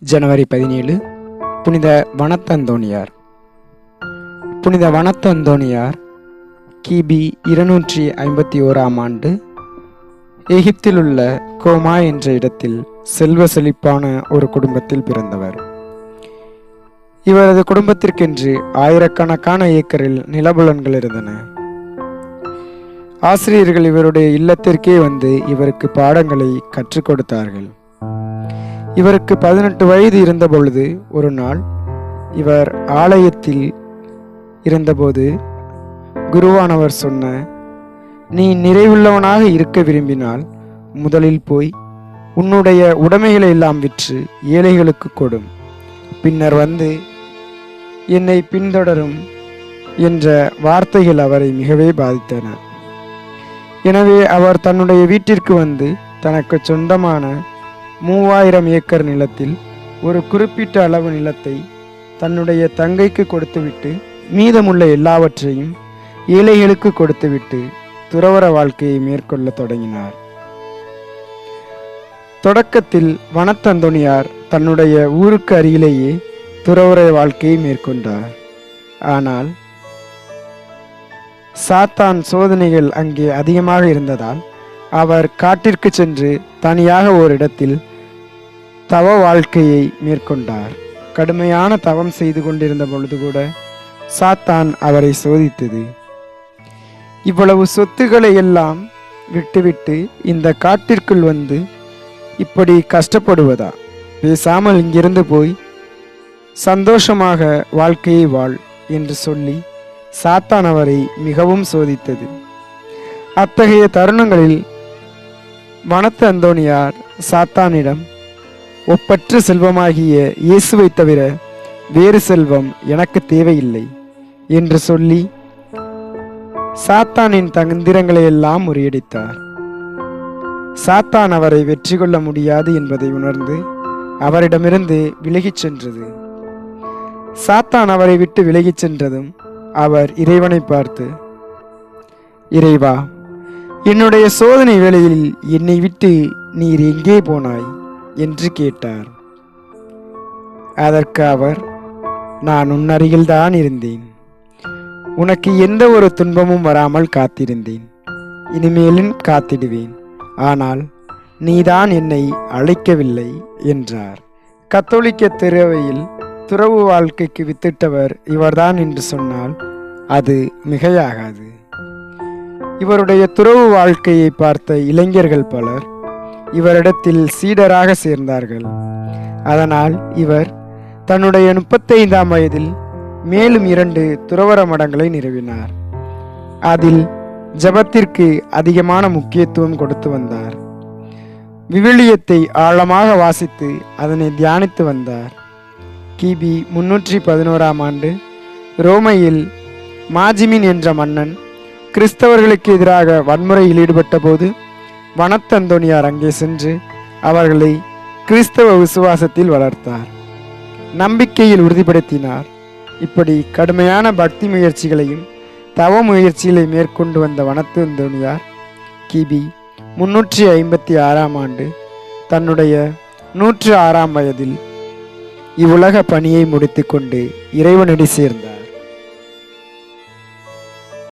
ஜனவரி பதினேழு. புனித வனத்தந்தோணியார். புனித வனத்தந்தோணியார் கிபி இருநூற்றி ஐம்பத்தி ஓராம் ஆண்டு. எகிப்தில் உள்ள கோமா என்ற இடத்தில் செல்வ செழிப்பான ஒரு குடும்பத்தில் பிறந்தவர். இவரது குடும்பத்திற்கென்று ஆயிரக்கணக்கான ஏக்கரில் நிலபுலன்கள் இருந்தன. ஆசிரியர்கள் இவருடைய இல்லத்திற்கே வந்து இவருக்கு பாடங்களை கற்றுக் கொடுத்தார்கள். இவருக்கு பதினெட்டு வயது இருந்தபொழுது ஒரு நாள் இவர் ஆலயத்தில் இருந்தபோது குருவானவர் சொன்ன நீ நிறைவுள்ளவனாக இருக்க விரும்பினால் முதலில் போய் உன்னுடைய உடைமைகளை எல்லாம் விற்று ஏழைகளுக்கு கொடும். பின்னர் வந்து என்னை பின்தொடரும் என்ற வார்த்தைகள் அவரை மிகவே பாதித்தன. எனவே அவர் தன்னுடைய வீட்டிற்கு வந்து தனக்கு சொந்தமான மூவாயிரம் ஏக்கர் நிலத்தில் ஒரு குறிப்பிட்ட அளவு நிலத்தை தன்னுடைய தங்கைக்கு கொடுத்துவிட்டு மீதமுள்ள எல்லாவற்றையும் ஏழைகளுக்கு கொடுத்துவிட்டு துறவற வாழ்க்கையை மேற்கொள்ள தொடங்கினார். தொடக்கத்தில் வனத்தந்தோணியார் தன்னுடைய ஊருக்கு அருகிலேயே துறவர வாழ்க்கையை மேற்கொண்டார். ஆனால் சாத்தான் சோதனைகள் அங்கே அதிகமாக இருந்ததால் அவர் காட்டிற்கு சென்று தனியாக ஓரிடத்தில் தவ வாழ்க்கையை மேற்கொண்டார். கடுமையான தவம் செய்து கொண்டிருந்த பொழுது கூட சாத்தான் அவரை சோதித்தது. இவ்வளவு சொத்துக்களை எல்லாம் விட்டுவிட்டு இந்த காட்டிற்குள் வந்து இப்படி கஷ்டப்படுவதா? பேசாமல் இங்கிருந்து போய் சந்தோஷமாக வாழ்க்கையை வாழ் என்று சொல்லி சாத்தான் அவரை மிகவும் சோதித்தது. அத்தகைய தருணங்களில் வனத்து அந்தோணியார் சாத்தானிடம் ஒப்பற்ற செல்வமாகிய இயேசுவை தவிர வேறு செல்வம் எனக்கு தேவையில்லை என்று சொல்லி சாத்தானின் தந்திரங்களை எல்லாம் முறியடித்தார். சாத்தான் அவரை வெற்றி கொள்ள முடியாது என்பதை உணர்ந்து அவரிடமிருந்து விலகிச் சென்றது. சாத்தான் அவரை விட்டு விலகிச் சென்றதும் அவர் இறைவனை பார்த்து இறைவா என்னுடைய சோதனை வேளையில் என்னை விட்டு நீர் எங்கே போனாய்? என்று கேட்டார். அதற்கு அவர் நான் உன்னருகில்தான் இருந்தேன். உனக்கு எந்த ஒரு துன்பமும் வராமல் காத்திருந்தேன். இனிமேலும் காத்திடுவேன். ஆனால் நீதான் என்னை அழைக்கவில்லை என்றார். கத்தோலிக்க திறவையில் துறவு வாழ்க்கைக்கு வித்திட்டவர் இவர்தான் என்று சொன்னால் அது மிகையாகாது. இவருடைய துறவு வாழ்க்கையை பார்த்த இளைஞர்கள் பலர் இவரிடத்தில் சீடராக சேர்ந்தார்கள். அதனால் இவர் தன்னுடைய முப்பத்தைந்தாம் வயதில் மேலும் இரண்டு துறவர மடங்களை நிறுவினார். அதில் ஜபத்திற்கு அதிகமான முக்கியத்துவம் கொடுத்து வந்தார். விவிலியத்தை ஆழமாக வாசித்து அதனை தியானித்து வந்தார். கிபி முன்னூற்றி பதினோராம் ஆண்டு ரோமையில் மாஜிமின் என்ற மன்னன் கிறிஸ்தவர்களுக்கு எதிராக வன்முறையில் ஈடுபட்ட போது வனத்தந்தோனியார் அங்கே சென்று அவர்களை கிறிஸ்தவ விசுவாசத்தில் வளர்த்தார். நம்பிக்கையில் உறுதிப்படுத்தினார். இப்படி கடுமையான பக்தி முயற்சிகளையும் தவ முயற்சிகளை மேற்கொண்டு வந்த வனத்தந்தோனியார் கிபி முன்னூற்றி ஐம்பத்தி ஆறாம் ஆண்டு தன்னுடைய நூற்று ஆறாம் வயதில் இவ்வுலக பணியை முடித்துக்கொண்டு இறைவனடி சேர்ந்தார்.